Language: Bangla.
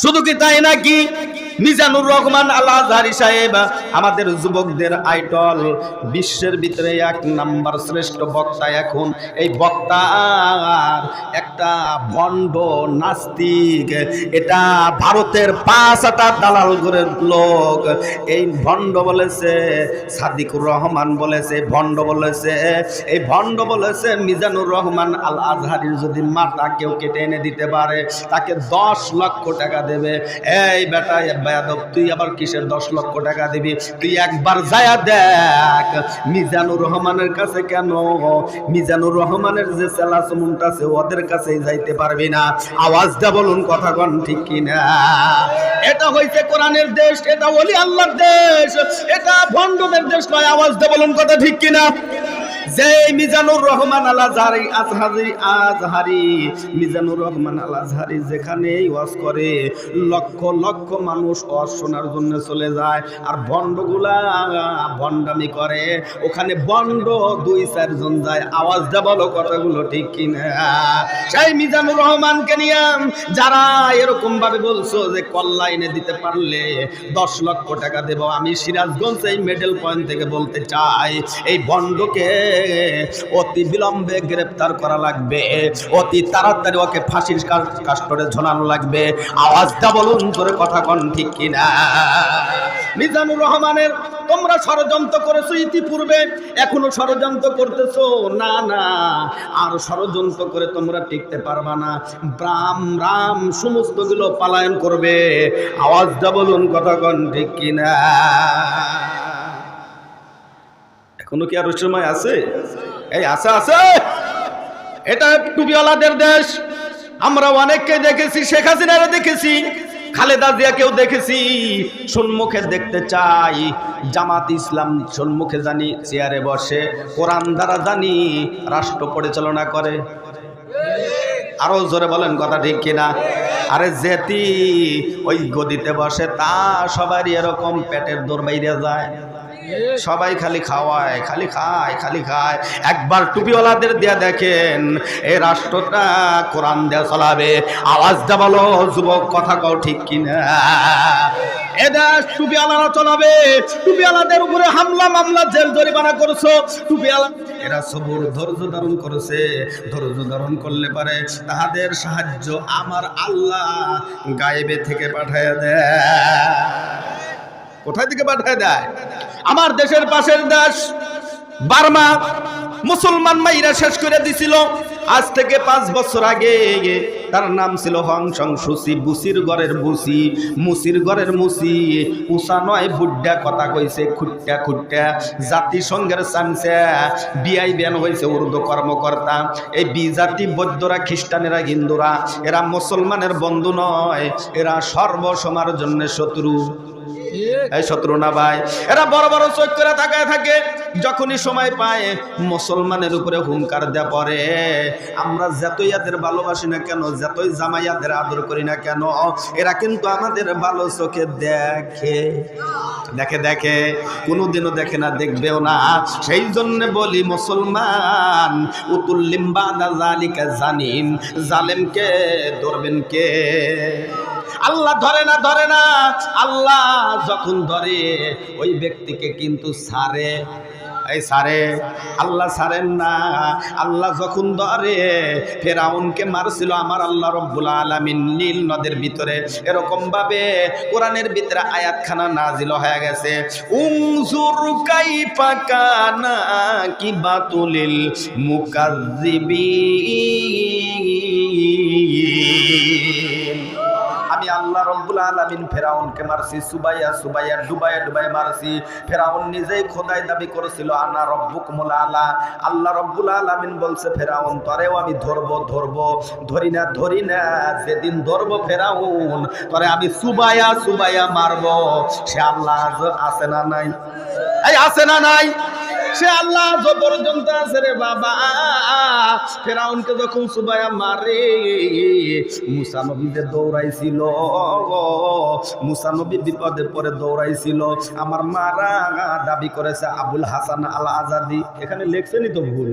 শুধু কি তাই নাকি? মিজানুর রহমান আল আজহারি সাহেব, আমাদের যুবকদের আইডল, বিশ্বের ভিতরে এক নাম্বার শ্রেষ্ঠ বক্তা এখন। এই বক্তা একটা ভণ্ড নাস্তিক, এটা ভারতের পাঁচ আটা দালাল করে লোক। এই ভণ্ড বলেছে সাদিকুর রহমান, বলেছে ভণ্ড বলেছে। এই ভণ্ড বলেছে মিজানুর রহমান আল আজহারির যদি মাথা কেউ কেটে এনে দিতে পারে, তাকে দশ লক্ষ টাকা দেবে। এই বেটা বেয়াদব তুই আবার কিসের দশ লক্ষ টাকা দিবি? তুই একবার যায়া দেখ, মিজানুর রহমানের কাছে কেন? মিজানুর রহমানের যে সেলা সমুনটা আছে ওদের কাছেই যাইতে পারবি না। আওয়াজটা বলুন, কথা কন ঠিক কিনা? এটা হইছে কোরআনের দেশ, এটা ওলি আল্লাহর দেশ, এটা ভণ্ডদের দেশ নয় আওয়াজটা বলুন, কথা ঠিক কিনা? যে মিজানুর রহমান আল আজহারি আজহারি আজহারি মিজানুর রহমান আল আজহারি যেখানে ওয়াজ করে, লক্ষ লক্ষ মানুষ ওয়াজ শোনার জন্য চলে যায়। আর বন্ডগুলা বন্ডামি করে। ওখানে বন্ড দুই চারজন যায়। আওয়াজটা বলো কথাগুলো ঠিক কিনা? সেই মিজানুর রহমানকে নিয়ে যারা এরকম ভাবে বলছো যে কল্যাণে দিতে পারলে দশ লক্ষ টাকা দেব, আমি সিরাজগঞ্জ এই মেডেল পয়েন্ট থেকে বলতে চাই, এই বন্ডকে অতি বিলম্বে গ্রেপ্তার করা লাগবে। অতি তাড়াতাড়ি ওকে ফাঁসির কাস- কাস্টরে ঝোলানো লাগবে। আওয়াজটা বলুন করে কথা কন ঠিক কিনা। মিজানুর রহমানের, তোমরা ষড়যন্ত্র করেছ ইতিপূর্বে, এখনও ষড়যন্ত্র করতেছো? না না। আর ষড়যন্ত্র করে তোমরা টিকতে পারবা না। রাম রাম, সমস্তগুলো পালায়ন করবে। আওয়াজটা বলুন কথা কন ঠিক কিনা। এখনও কি আরও সময় আছে? এই আছে আছে। এটা টুপিওয়ালাদের দেশ। আমরা অনেককে দেখেছি, শেখ হাসিনারে দেখেছি, খালেদা জিয়াকেও দেখেছি। সম্মুখে দেখতে চাই, জামাত ইসলাম সম্মুখে জানি চেয়ারে বসে, কোরআন দ্বারা জানি রাষ্ট্র পরিচালনা করে। আরও জোরে বলেন কথা ঠিক কিনা? আরে যেতি ওই গদিতে বসে, তা সবারই এরকম পেটের দৌড় বাইরে যায়। সবাই খালি খাওয়ায়, খালি খায় খালি খায়। একবার টুপিওয়ালাদের দিয়া দেখেন এই রাষ্ট্রটা কোরআন দেয়া চলাবে। আওয়াজটা বলো, যুবক, কথা কও ঠিক কিনা? এদেশ টুপিওয়ালারা চলাবে। টুপিওয়ালাদের উপরে হামলা, মামলা, জেল জরিমানা করছ। টুপিওয়ালা এরা সবুর ধৈর্য ধারণ করেছে। ধৈর্য ধারণ করলে পারে তাহাদের সাহায্য আমার আল্লাহ গায়েবে থেকে পাঠায় দেয়। কোথায় থেকে পাঠায় দেয়? আমার দেশের পাশের দেশ, বার্মা। মুসলমান মাইরা শেষ করে দিছিল। আজ থেকে পাঁচ বছর আগে তার নাম ছিল হংসং সুসি, বুসির ঘরের বুসি, মুসির ঘরের মুসি। উষা নয়, বুড্ডা কথা কইছে, খুট্টা খুট্টা। জাতিসংঘের চামচা বিআই ব্যান হয়েছে উর্দু কর্মকর্তা। এই বি জাতি বৌদ্ধরা, খ্রিস্টানেরা, হিন্দুরা, এরা মুসলমানের বন্ধু নয়, এরা সর্বসমার জন্য শত্রু। এই শত্রু না ভাই। এরা বড় বড় চোখ করে তাকায় থাকে, যখনই সময় পায়, মুসলমানের উপরে হুঙ্কার দেয়া পরে আমরা যতই এদের ভালোবাসি না কেন, যতই জামাইয়াদের আদর করি না কেন, এরা কিন্তু আমাদের ভালো চোখে দেখে। দেখে দেখে, কোনোদিনও দেখে না, দেখবেও না। সেই জন্য বলি, মুসলমান উতুল্লিম্বা জালিকা জানিম, জালেমকে ধরবেন কে? আল্লাহ ধরে না ধরে না। আল্লাহ যখন ধরে, ওই ব্যক্তিকে কিন্তু সারে। এই সারে। আল্লাহ সারেন না। আল্লাহ যখন ধরে, ফেরাউনকে মারছিল আমার আল্লাহ রব্বুল আলামিন নীল নদের ভিতরে। এরকম ভাবে কোরআনের ভিতরে আয়াতখানা নাজিল হয়ে গেছে। উংজুর কাইফা কানা কি বাতুলিল আল্লাহ রব্বুল আলামিন ফেরাউনকে মারছি, সুবাইয়া সুবাইয়া, ডুবাইয়া ডুবাইয়া মারছি। ফেরাউন নিজেই খোদাই দাবি করেছিল, আনা রব্বুকুমুল আলা আল্লাহ রব্বুল আলামিন বলছে, ফেরাউন, তরেও আমি ধরবো ধরবো, ধরি না ধরি না, যেদিন ধরবো ফেরাউন, তরে আমি সুবাইয়া সুবাইয়া মারবো। সে আল্লাহ আছে না নাই? এই আছে না নাই? সে আল্লাহ আজ পর্যন্ত আছে রে বাবা। ফেরাউনকে যখন সুবাইয়া মারে, মুসা নবীদের দৌড়াইছিল। মুসা নবী বিপদে পরে দৌড়াইছিল। আমার মারা দাবি করেছে আবুল হাসান আল আজাদি এখানে লেখছেনই তো ভুল।